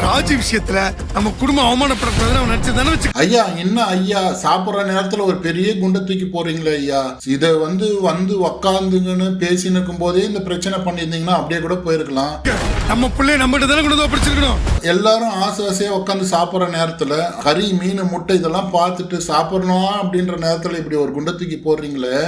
ராஜி விஷயத்துல நம்ம குடும்பம் அவமானப்படக்கூடாதுன்னு அவன் நினைச்சதானே வச்சு ஐயா என்ன ஐயா? சாப்பிடுற நேரத்துல ஒரு பெரிய குண்டை தூக்கி போறீங்களே ஐயா? இத வந்து வந்து உக்காந்துங்கன்னு பேசின்னு இருக்கும் போதே இந்த பிரச்சனை பண்ணியிருந்தீங்கன்னா அப்படியே கூட போயிருக்கலாம். நம்ம பிள்ளைய நம்மகிட்ட தானே கொண்டு வந்து படிச்சிருக்கணும் எல்லாரும் ஆசை ஆசையா உட்காந்து சாப்பிடுற நேரத்துல கறி மீன் முட்டை இதெல்லாம் பார்த்துட்டு சாப்பிடணும் அப்படின்ற நேரத்துல இப்படி ஒரு குண்டை தூக்கி போடுறீங்களே?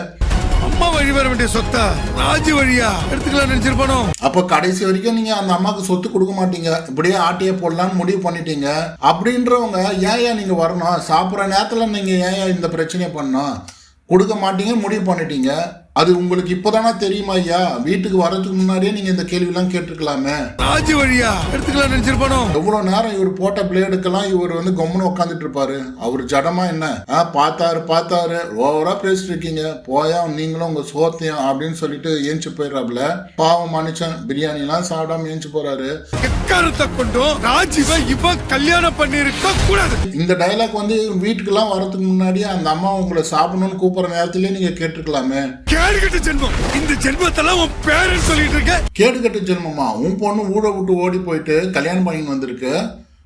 அம்மா வழி வர வேண்டிய சொத்தா? ராஜி வழியா? எடுத்துக்கலாம் நினைச்சிருப்பானோ? அப்ப கடைசி வரைக்கும் நீங்க அந்த அம்மாவுக்கு சொத்து கொடுக்க மாட்டீங்க. இப்படியே ஆட்டியே போடலாம்னு முடிவு பண்ணிட்டீங்க. அப்படின்றவங்க ஏன் ஏன் நீங்க வரணும்? சாப்பிட்ற நேரத்துல நீங்க ஏன் இந்த பிரச்சனையை பண்ணணும்? கொடுக்க மாட்டீங்க முடிவு பண்ணிட்டீங்க. அது உங்களுக்கு இப்போதானே தெரியுமா ஐயா? வீட்டுக்கு வர்றதுக்கு முன்னாடியே நீங்க இந்த கேள்வியெல்லாம் கேட்டிருக்கலாமே. ராஜி வழியா எடுத்துக்கலாம் நினைச்சிருப்பானோ? எவ்வளவு நேரம் இவர் போட்ட பிளேடுக்கெல்லாம் இவர் வந்து கம்முன்னு உட்காந்துட்டு இருப்பாரு. அவர் ஜடமா என்ன? ஆ பார்த்தாரு பார்த்தாரு. ஓவரா பேசிட்டு இருக்கீங்க. போயா நீங்களும் உங்க சோத்தியம் அப்படின்னு சொல்லிட்டு ஏஞ்சி போயிடுறாப்புல. பாவம் மனுஷன் பிரியாணி எல்லாம் சாப்பிடாம ஏஞ்சி போறாரு. எக்காரத்தை கொண்டும் ராஜிவை இவ கல்யாணம் பண்ணிருக்க கூடாது. இந்த டைலாக் வந்து வீட்டுக்கெல்லாம் வரதுக்கு முன்னாடியே அந்த அம்மா உங்களை சாப்பிடணும்னு கூப்பிடுற நேரத்திலே நீங்க கேட்டிருக்கலாமே. கேடுகட்ட ஜென்மம். இந்த ஜென்மத்தெல்லாம் உன் பேரன் சொல்லிட்டு இருக்க. கேடு கட்ட ஜென்மமா? உன் பொண்ணு ஊட விட்டு ஓடி போயிட்டு கல்யாணம் பண்ணின்னு வந்திருக்கு.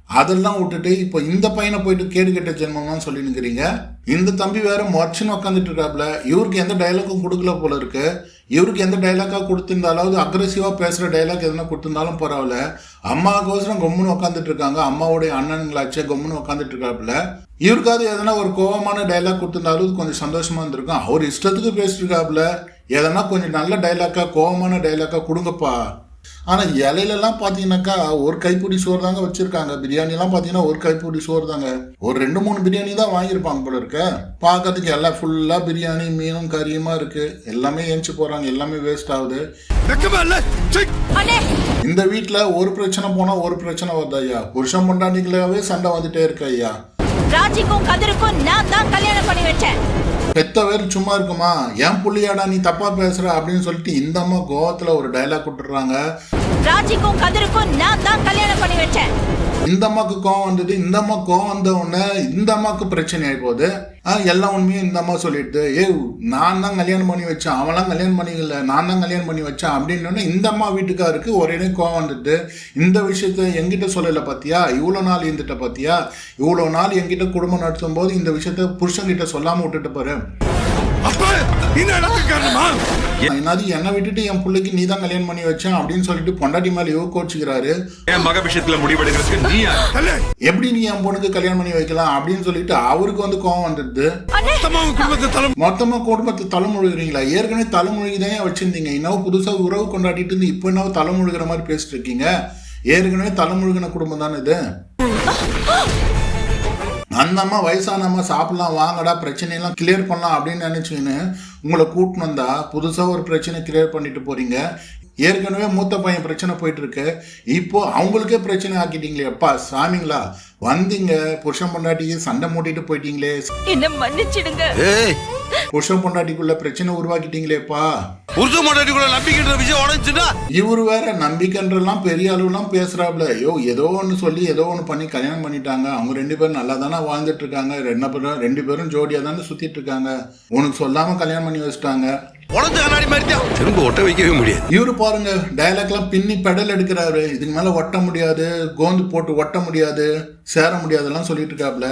அதெல்லாம் விட்டுட்டு இப்போ இந்த பையனை போயிட்டு கேடு கட்ட ஜென்மம்னு சொல்லி நிற்கிறீங்க இந்த தம்பி வேற மொர்ச்சின்னு உட்காந்துட்டு இருக்காப்ல. இவருக்கு எந்த டைலாக்கும் கொடுக்கல போல இருக்கு. இவருக்கு எந்த டைலாக்காக கொடுத்திருந்தாலாவது அக்ரெசிவாக பேசுகிற டைலாக் எதனா கொடுத்துருந்தாலும் பரவாயில்ல. அம்மாவுக்கோசரம் கொம்முன்னு உட்காந்துட்டு இருக்காங்க. அம்மாவுடைய அண்ணனுங்களாச்சே கொம்முன்னு உட்காந்துட்டு இருக்காப்புல. இவருக்காவது எதனா ஒரு கோவமான டைலாக் கொடுத்துருந்தாலும் கொஞ்சம் சந்தோஷமாக இருந்திருக்கும். அவர் இஷ்டத்துக்கு பேசிட்டு இருக்காப்புல. எதனா கொஞ்சம் நல்ல டைலாக்காக கோவமான டைலாக்காக கொடுங்கப்பா. ஆனால் இலையிலலாம் பார்த்தீங்கன்னாக்கா ஒரு கைப்பிடி சோறு தாங்க வச்சுருக்காங்க. பிரியாணிலாம் பார்த்தீங்கன்னா ஒரு கைப்பிடி சோறு தாங்க. ஒரு ரெண்டு மூணு பிரியாணி தான் வாங்கியிருப்பாங்க போல இருக்க. பார்க்கறதுக்கு எல்லாம் ஃபுல்லாக பிரியாணி மீனும் கறியுமா இருக்குது எல்லாமே ஏஞ்சி போகிறாங்க எல்லாமே வேஸ்ட் ஆகுது. இந்த வீட்டில் ஒரு பிரச்சனை போனால் ஒரு பிரச்சனை வருது ஐயா. புருஷன் பொண்டாட்டிங்களாவே சண்டை வந்துட்டே இருக்கு ஐயா. ராஜிக்கும் கதிருக்கும் நான் தான் கல்யாணம் பண்ணி வச்சேன். பெத்த வேறு சும்மா இருக்குமா? ஏன் புள்ளியாடா நீ தப்பா பேசுற? அப்படின்னு சொல்லிட்டு இந்த அம்மா கோவத்துல ஒரு டைலாக் விட்டுறாங்க ராஜிக்கும் கதிருக்கும் இந்த அம்மாவுக்கு கோவம் வந்தது இந்த அம்மா கோவம் வந்த உடனே இந்த அம்மாவுக்கு பிரச்சனை ஆகி போகுது. ஆ, எல்லா உண்மையும் இந்த அம்மா சொல்லிடுது. ஏ நான் தான் கல்யாணம் பண்ணி வச்சேன் அவன்லாம் கல்யாணம் பண்ணிக்கல நான் தான் கல்யாணம் பண்ணி வச்சேன் அப்படின்னு இந்த அம்மா வீட்டுக்காருக்கு ஒரே கோவம் வந்துட்டு இந்த விஷயத்த எங்கிட்ட சொல்லலை பார்த்தியா இவ்வளோ நாள் இருந்துட்ட பார்த்தியா இவ்வளோ நாள் என்கிட்ட குடும்பம் நடத்தும் போது இந்த விஷயத்த புருஷன்கிட்ட சொல்லாமல் விட்டுட்டு பாரு இந்த இடத்துக்கு காரணமா? என்னது என்னை விட்டுட்டு என் பிள்ளைக்கு நீ தான் கல்யாணம் பண்ணி வச்சேன் அப்படின்னு சொல்லிட்டு பொண்டாட்டி மேலே யோ கோச்சுக்கிறாரு. என் மக விஷயத்துல முடிவெடுக்கிறதுக்கு நீ எப்படி நீ என் பொண்ணுக்கு கல்யாணம் பண்ணி வைக்கலாம் அப்படின்னு சொல்லிட்டு அவருக்கு வந்து கோவம் வந்துடுது. மொத்தமா குடும்பத்தை தலை மொத்தமா குடும்பத்தை தலைமுழுகிறீங்களா ஏற்கனவே தலைமுழுகி தான் வச்சிருந்தீங்க. இன்னும் புதுசா உறவு கொண்டாடிட்டு இருந்து இப்போ என்ன தலைமுழுகிற மாதிரி பேசிட்டு இருக்கீங்க. ஏற்கனவே தலைமுழுகின குடும்பம் தானே இது? அந்த அம்மா வயசான அம்மா சாப்பிடலாம் வாங்கடா பிரச்சனையெல்லாம் கிளியர் பண்ணலாம் அப்படின்னு நினைச்சுக்கின்னு உங்களை கூட்டின்னு வந்தா புதுசா ஒரு பிரச்சனை கிளியர் பண்ணிட்டு போறீங்க. ஏற்கனவே மூத்த பையன் பிரச்சனை போயிட்டு இருக்கு இப்போ அவங்களுக்கே பிரச்சனை ஆக்கிட்டீங்களே அப்பா சாமிங்களா? வந்தீங்க புருஷன் பொண்டாட்டிக்கு சண்டை மூட்டிட்டு போயிட்டீங்களே. என்ன மன்னிச்சிடுங்க. ஏய். புருஷன் பொண்டாட்டிக்குள்ள பிரச்சனை உருவாக்கிட்டீங்களேப்பா. புருஷ மாட்டாட்டிக்குள்ள நம்பிக்கின்ற விஷயம் உடஞ்சுன்னா இவர் வேற நம்பிக்கைன்றெல்லாம் பெரிய அளவுலாம் பேசுறாப்ல. ஐயோ ஏதோ ஒன்று சொல்லி ஏதோ ஒன்று பண்ணி கல்யாணம் பண்ணிட்டாங்க. அவங்க ரெண்டு பேரும் நல்லா தானே வாழ்ந்துட்டு இருக்காங்க ரெண்டு பேரும் ரெண்டு பேரும் ஜோடியாக தானே சுத்திட்டு இருக்காங்க உனக்கு சொல்லாம கல்யாணம் பண்ணி வச்சுட்டாங்க. உடஞ்ச கண்ணாடி மாதிரி தான் திரும்ப ஒட்ட வைக்கவே முடியாது. இவரு பாருங்க டயலாக்லாம் பின்னி பெடல் எடுக்கிறாரு. இதுக்கு மேல ஒட்ட முடியாது. கோந்து போட்டு ஒட்ட முடியாது. சேர முடியாதுலாம் சொல்லிட்டு இருக்காப்ல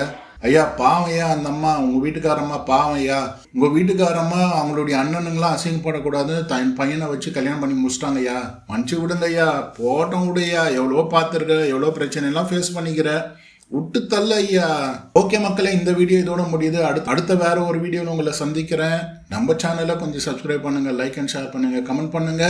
ஐயா பாவையா அந்த அம்மா உங்க வீட்டுக்காரம்மா பாவையா உங்க வீட்டுக்காரம்மா அவங்களுடைய அண்ணனுங்களாம் அசிங்கப்படக்கூடாது தன் பையனை வச்சு கல்யாணம் பண்ணி முடிச்சிட்டாங்க ஐயா. மன்னிச்சு விடுங்கய்யா போட்டோம் விடையா எவ்வளோ பார்த்துருக்க எவ்வளோ பிரச்சனைலாம் ஃபேஸ் பண்ணிக்கிற. விட்டு தள்ள ஐயா. ஓகே மக்களே இந்த வீடியோ இதோட முடியுது. அடுத்து அடுத்த வேற ஒரு வீடியோவில் உங்களை சந்திக்கிறேன். நம்ம சேனலை கொஞ்சம் சப்ஸ்கிரைப் பண்ணுங்கள் லைக் அண்ட் ஷேர் பண்ணுங்க கமெண்ட் பண்ணுங்க.